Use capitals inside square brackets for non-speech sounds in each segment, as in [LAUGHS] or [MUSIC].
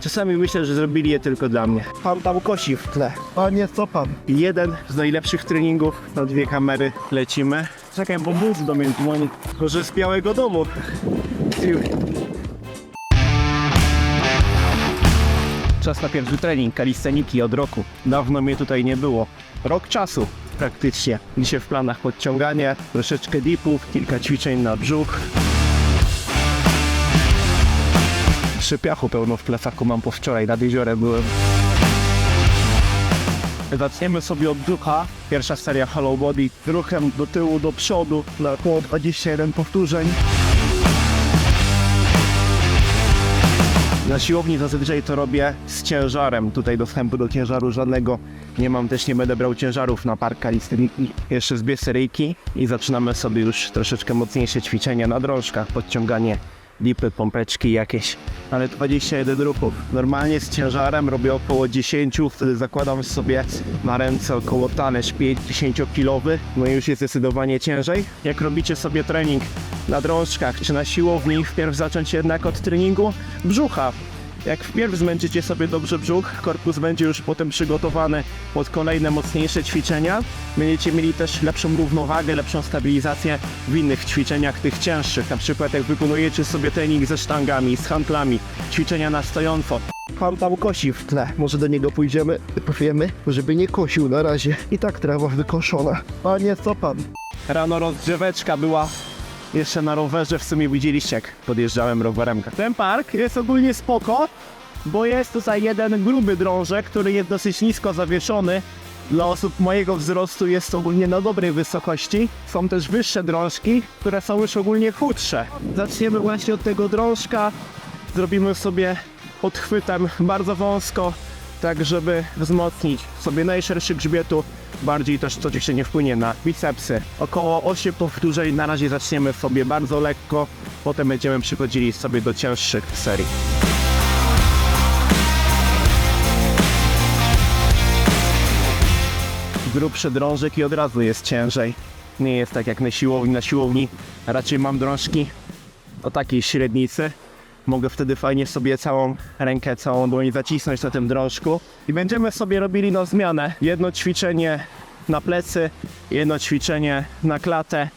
Czasami myślę, że zrobili je tylko dla mnie. Pan tam kosi w tle. Panie, co pan? Jeden z najlepszych treningów na dwie kamery lecimy. Czekaj, bo bus do mnie dzwoni. Może z Białego Domu. Czas na pierwszy trening kalisteniki od roku. Dawno mnie tutaj nie było. Rok czasu praktycznie. Dzisiaj w planach podciąganie, troszeczkę dipów, kilka ćwiczeń na brzuch. Przypiachu pełno w plecaku mam po wczoraj, nad jeziorem byłem. Zaczniemy sobie od brzucha. Pierwsza seria hollow body. Ruchem do tyłu, do przodu na około 21 powtórzeń. Na siłowni zazwyczaj to robię z ciężarem. Tutaj dostępu do ciężaru żadnego nie mam, też nie będę brał ciężarów na park kalisteniki. Jeszcze zbię seryjki i zaczynamy sobie już troszeczkę mocniejsze ćwiczenia na drążkach, podciąganie lipy, pompeczki jakieś. Ale 21 ruchów. Normalnie z ciężarem robię około 10, wtedy zakładam sobie na ręce około talerz 5-10 kilowy, no i już jest zdecydowanie ciężej. Jak robicie sobie trening na drążkach czy na siłowni, wpierw zacząć jednak od treningu brzucha. Jak wpierw zmęczycie sobie dobrze brzuch, korpus będzie już potem przygotowany pod kolejne mocniejsze ćwiczenia. Będziecie mieli też lepszą równowagę, lepszą stabilizację w innych ćwiczeniach, tych cięższych. Na przykład jak wykonujecie sobie trening ze sztangami, z handlami, ćwiczenia na stojąco. Pan tam kosi w tle, może do niego pójdziemy, powiemy, żeby nie kosił na razie. I tak trawa wykoszona. Panie, co pan? Rano rozgrzeweczka była jeszcze na rowerze w sumie widzieliście jak podjeżdżałem rowerem. Ten park jest ogólnie spoko, bo jest tutaj jeden gruby drążek, który jest dosyć nisko zawieszony. Dla osób mojego wzrostu jest ogólnie na dobrej wysokości. Są też wyższe drążki, które są już ogólnie chudsze. Zaczniemy właśnie od tego drążka. Zrobimy sobie podchwytem bardzo wąsko, tak żeby wzmocnić sobie najszerszy grzbietu, bardziej też to nie wpłynie na bicepsy. Około 8 powtórzeń na razie zaczniemy sobie bardzo lekko, potem będziemy przychodzili sobie do cięższych serii. Grubszy drążek i od razu jest ciężej. Nie jest tak jak na siłowni. Na siłowni raczej mam drążki o takiej średnicy. Mogę wtedy fajnie sobie całą rękę, całą dłoń zacisnąć na tym drążku. I będziemy sobie robili na zmianę. Jedno ćwiczenie na plecy, jedno ćwiczenie na klatę,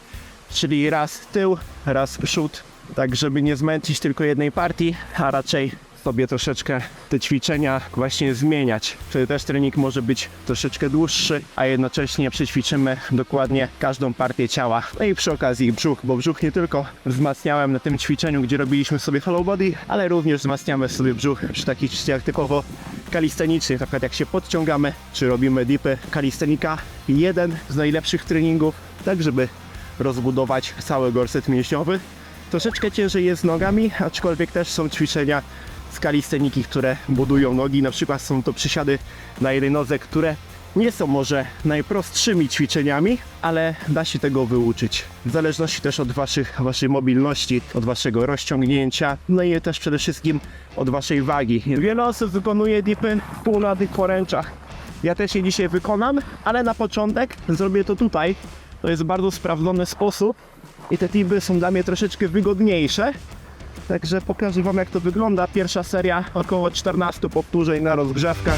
czyli raz tył, raz przód. Tak, żeby nie zmęczyć tylko jednej partii, a raczej sobie troszeczkę te ćwiczenia właśnie zmieniać. Wtedy też trening może być troszeczkę dłuższy, a jednocześnie przećwiczymy dokładnie każdą partię ciała. No i przy okazji brzuch, bo brzuch nie tylko wzmacniałem na tym ćwiczeniu, gdzie robiliśmy sobie hollow body, ale również wzmacniamy sobie brzuch przy takich ćwiczeniach typowo kalistenicznych, na przykład jak się podciągamy, czy robimy dipy kalistenika. Jeden z najlepszych treningów, tak żeby rozbudować cały gorset mięśniowy. Troszeczkę ciężej jest z nogami, aczkolwiek też są ćwiczenia z kalisteniki, które budują nogi. Na przykład są to przysiady na jednej nodze, które nie są może najprostszymi ćwiczeniami, ale da się tego wyuczyć. W zależności też od waszych, waszej mobilności, od waszego rozciągnięcia, no i też przede wszystkim od waszej wagi. Wiele osób wykonuje dipy pół poręczach. Ja też je dzisiaj wykonam, ale na początek zrobię to tutaj. To jest bardzo sprawdzony sposób i te dipy są dla mnie troszeczkę wygodniejsze. Także pokażę Wam jak to wygląda. Pierwsza seria około 14 powtórzeń na rozgrzewkę.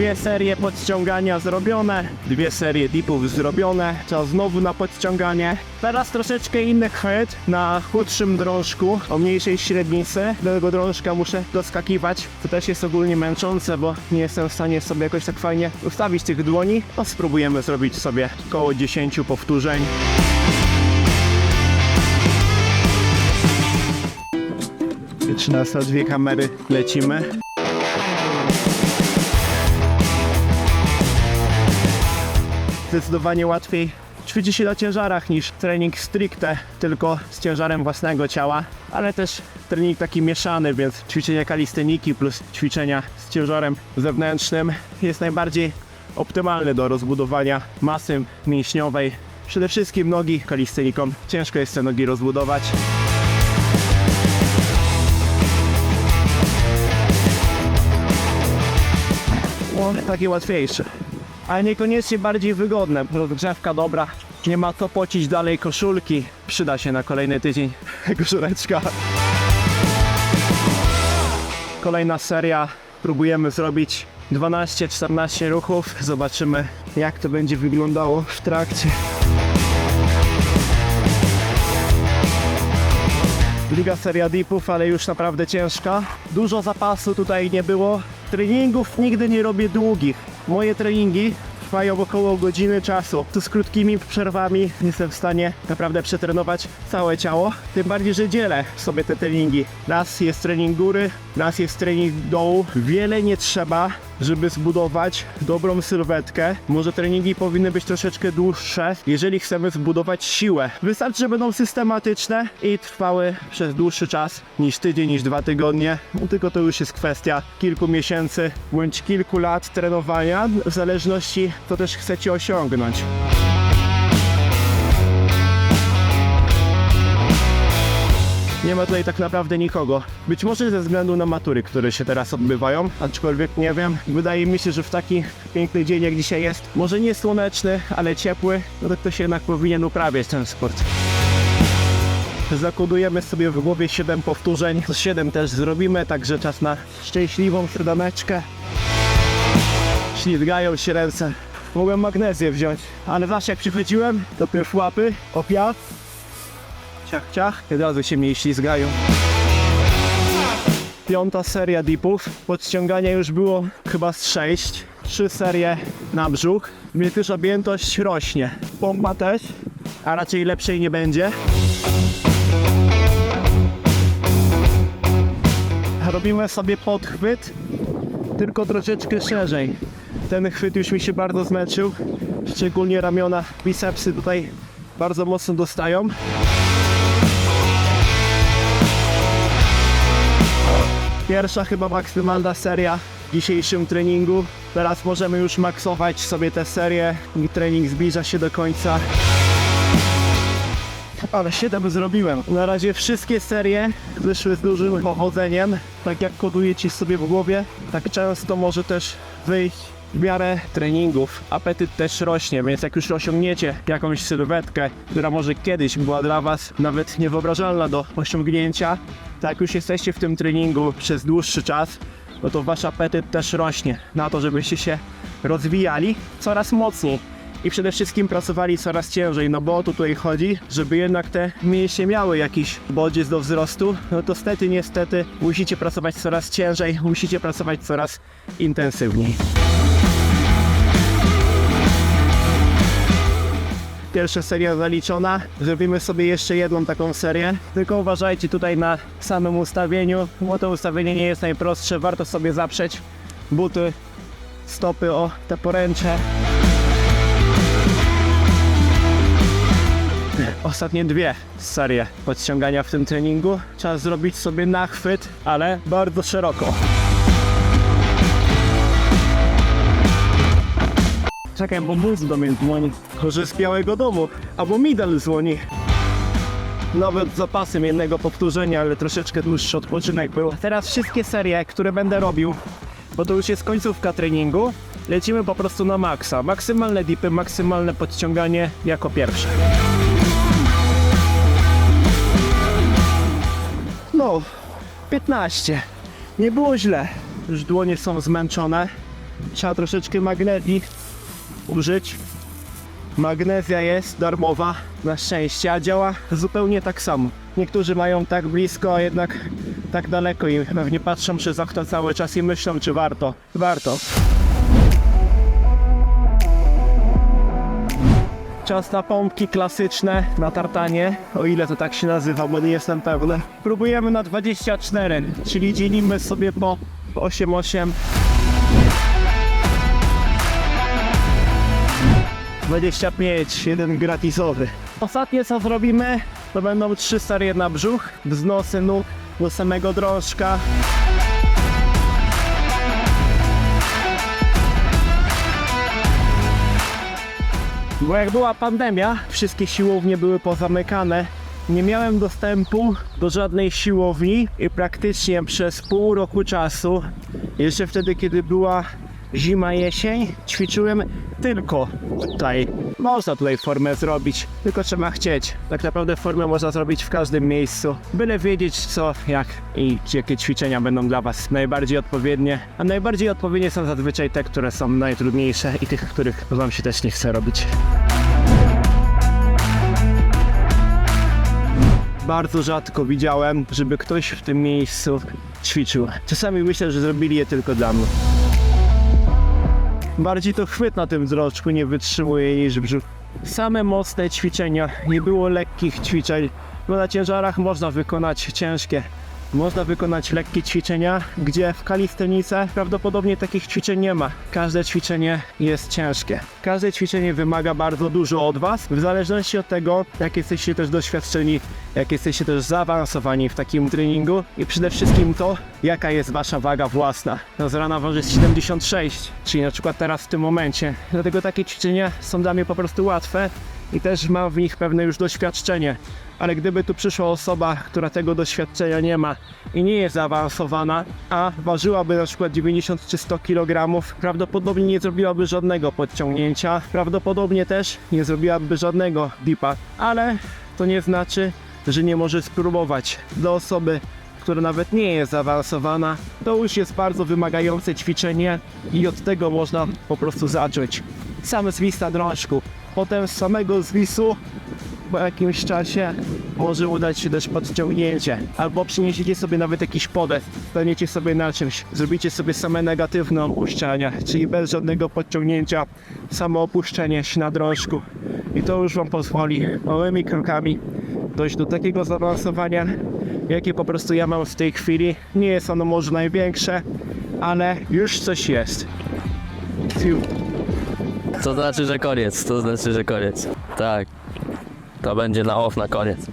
Dwie serie podciągania zrobione, dwie serie dipów zrobione, czas znowu na podciąganie. Teraz troszeczkę inny chwyt na chudszym drążku, o mniejszej średnicy. Do tego drążka muszę doskakiwać, co też jest ogólnie męczące, bo nie jestem w stanie sobie jakoś tak fajnie ustawić tych dłoni. No spróbujemy zrobić sobie około 10 powtórzeń. Trzynasta dwie kamery lecimy. Zdecydowanie łatwiej ćwiczy się na ciężarach niż trening stricte tylko z ciężarem własnego ciała, ale też trening taki mieszany, więc ćwiczenia kalisteniki plus ćwiczenia z ciężarem zewnętrznym jest najbardziej optymalny do rozbudowania masy mięśniowej. Przede wszystkim nogi kalistenikom. Ciężko jest te nogi rozbudować. Takie łatwiejsze. Ale niekoniecznie bardziej wygodne. Rozgrzewka dobra, Nie ma co pocić dalej koszulki. Przyda się na kolejny tydzień [LAUGHS] koszuleczka. Kolejna seria. Próbujemy zrobić 12-14 ruchów. Zobaczymy jak to będzie wyglądało w trakcie. Druga seria dipów, ale już naprawdę ciężka. Dużo zapasu tutaj nie było. Treningów nigdy nie robię długich. Moje treningi trwają około godziny czasu. Tu z krótkimi przerwami jestem w stanie naprawdę przetrenować całe ciało. Tym bardziej, że dzielę sobie te treningi. Raz jest trening góry, raz jest trening dołu. Wiele nie trzeba, żeby zbudować dobrą sylwetkę. Może treningi powinny być troszeczkę dłuższe, jeżeli chcemy zbudować siłę. Wystarczy, że będą systematyczne i trwały przez dłuższy czas niż tydzień, niż dwa tygodnie. No, tylko to już jest kwestia kilku miesięcy bądź kilku lat trenowania, w zależności co też chcecie osiągnąć. Nie ma tutaj tak naprawdę nikogo. Być może ze względu na matury, które się teraz odbywają, aczkolwiek nie wiem. Wydaje mi się, że w taki piękny dzień jak dzisiaj jest, może nie słoneczny, ale ciepły, no to ktoś jednak powinien uprawiać ten sport. Zakodujemy sobie w głowie 7 powtórzeń. 7 też zrobimy, także czas na szczęśliwą siódemeczkę. Ślizgają się ręce. Mogłem magnezję wziąć, ale zawsze jak przychodziłem, to pierw łapy, opiat, ciach, ciach, od razu się mniej ślizgają. Piąta seria dipów. Podciągania już było chyba z 6. Trzy serie na brzuch, więc już objętość rośnie. Pompa też, a raczej lepszej nie będzie. Robimy sobie podchwyt, tylko troszeczkę szerzej. Ten chwyt już mi się bardzo zmęczył, szczególnie ramiona, bicepsy tutaj bardzo mocno dostają. Pierwsza chyba maksymalna seria w dzisiejszym treningu. Teraz możemy już maksować sobie tę serię trening zbliża się do końca. Ale 7 zrobiłem. Na razie wszystkie serie wyszły z dużym powodzeniem. Tak jak kodujecie sobie w głowie, tak często może też wyjść w miarę treningów. Apetyt też rośnie, więc jak już osiągniecie jakąś sylwetkę, która może kiedyś była dla Was nawet niewyobrażalna do osiągnięcia, tak już jesteście w tym treningu przez dłuższy czas, no to Wasz apetyt też rośnie na to, żebyście się rozwijali coraz mocniej i przede wszystkim pracowali coraz ciężej, no bo o to tutaj chodzi, żeby jednak te mięśnie miały jakiś bodziec do wzrostu, no to stety, niestety musicie pracować coraz ciężej, musicie pracować coraz intensywniej. Pierwsza seria zaliczona. Zrobimy sobie jeszcze jedną taką serię. Tylko uważajcie tutaj na samym ustawieniu, bo to ustawienie nie jest najprostsze. Warto sobie zaprzeć buty, stopy o te poręcze. Ostatnie dwie serie podciągania w tym treningu. Trzeba zrobić sobie nachwyt, ale bardzo szeroko. Czekaj, bo bus do mnie dzwoni. Może z Białego Domu, albo Midal dzwoni. Nawet z zapasem jednego powtórzenia, ale troszeczkę dłuższy odpoczynek był. Teraz wszystkie serie, które będę robił, bo to już jest końcówka treningu, lecimy po prostu na maksa. Maksymalne dipy, maksymalne podciąganie jako pierwsze. No, 15. Nie było źle. Już dłonie są zmęczone. Trzeba troszeczkę magnezji użyć. Magnezja jest darmowa, na szczęście, a działa zupełnie tak samo. Niektórzy mają tak blisko, a jednak tak daleko i pewnie patrzą przez okno cały czas i myślą, czy warto. Warto. Czas na pompki klasyczne, na tartanie, o ile to tak się nazywa, bo nie jestem pewny. Próbujemy na 24, czyli dzielimy sobie po 8-8. 25, jeden gratisowy. Ostatnie co zrobimy, to będą trzy serie na brzuch, wznosy nóg do samego drążka. Bo jak była pandemia, wszystkie siłownie były pozamykane. Nie miałem dostępu do żadnej siłowni i praktycznie przez pół roku czasu, jeszcze wtedy kiedy była zima, jesień ćwiczyłem tylko tutaj. Można tutaj formę zrobić, tylko trzeba chcieć. Tak naprawdę formę można zrobić w każdym miejscu, byle wiedzieć co, jak i jakie ćwiczenia będą dla Was najbardziej odpowiednie. A najbardziej odpowiednie są zazwyczaj te, które są najtrudniejsze i tych, których Wam się też nie chce robić. Bardzo rzadko widziałem, żeby ktoś w tym miejscu ćwiczył. Czasami myślę, że zrobili je tylko dla mnie. Bardziej to chwyt na tym wzroczku nie wytrzymuje niż brzuch. Same mocne ćwiczenia, nie było lekkich ćwiczeń, bo na ciężarach można wykonać ciężkie. Można wykonać lekkie ćwiczenia, gdzie w kalistenice prawdopodobnie takich ćwiczeń nie ma. Każde ćwiczenie jest ciężkie. Każde ćwiczenie wymaga bardzo dużo od Was, w zależności od tego, jak jesteście też doświadczeni, jak jesteście też zaawansowani w takim treningu i przede wszystkim to, jaka jest Wasza waga własna. No z rana waży 76, czyli na przykład teraz w tym momencie. Dlatego takie ćwiczenia są dla mnie po prostu łatwe i też mam w nich pewne już doświadczenie. Ale gdyby tu przyszła osoba, która tego doświadczenia nie ma i nie jest zaawansowana, a ważyłaby na przykład 90 czy 100 kg, prawdopodobnie nie zrobiłaby żadnego podciągnięcia, prawdopodobnie też nie zrobiłaby żadnego dipa, ale to nie znaczy, że nie może spróbować. Dla osoby, która nawet nie jest zaawansowana, to już jest bardzo wymagające ćwiczenie i od tego można po prostu zacząć. Sam zwis na drążku. Potem z samego zwisu po jakimś czasie może udać się też podciągnięcie. Albo przyniesiecie sobie nawet jakiś podest, staniecie sobie na czymś, zrobicie sobie same negatywne opuszczania, czyli bez żadnego podciągnięcia, samo opuszczenie się na drążku. I to już Wam pozwoli małymi krokami dojść do takiego zaawansowania, jakie po prostu ja mam w tej chwili. Nie jest ono może największe, ale już coś jest. Fiu. To znaczy, że koniec, to znaczy, że koniec. Tak. To będzie na off na koniec.